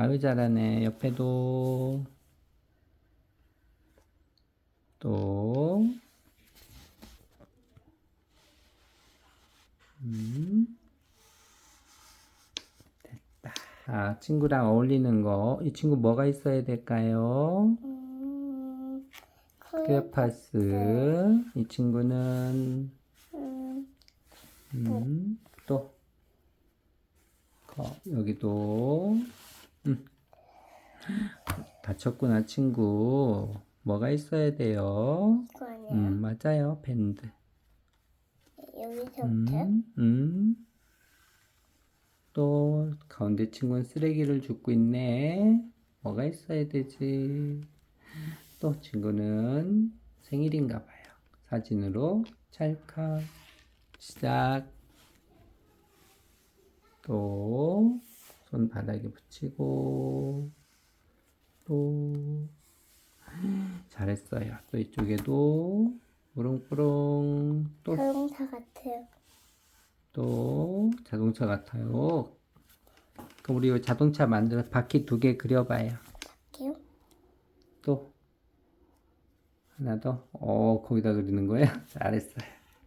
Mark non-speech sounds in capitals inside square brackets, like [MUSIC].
아유 잘하네. 옆에도 또 음. 됐다. 아, 친구랑 어울리는 거. 이 친구 뭐가 있어야 될까요? 음, 크레파스. 이 친구는 음, 음, 또 거, 여기도 음. 다쳤구나 친구. 뭐가 있어야 돼요? 이거 아니야? 음, 맞아요. 밴드. 여기서부터? 음, 음. 또 가운데 친구는 쓰레기를 줍고 있네. 뭐가 있어야 되지? 또 친구는 생일인가 봐요. 사진으로 찰칵 시작. 또 손 바닥에 붙이고 또 잘했어요. 또 이쪽에도 무릉무릉 또 자동차 같아요. 또 자동차 같아요. 그럼 우리 이 자동차 만들어 바퀴 두 개 그려봐요. 할게요. 또 하나 더. 어 거기다 그리는 거야? [LAUGHS] 잘했어요.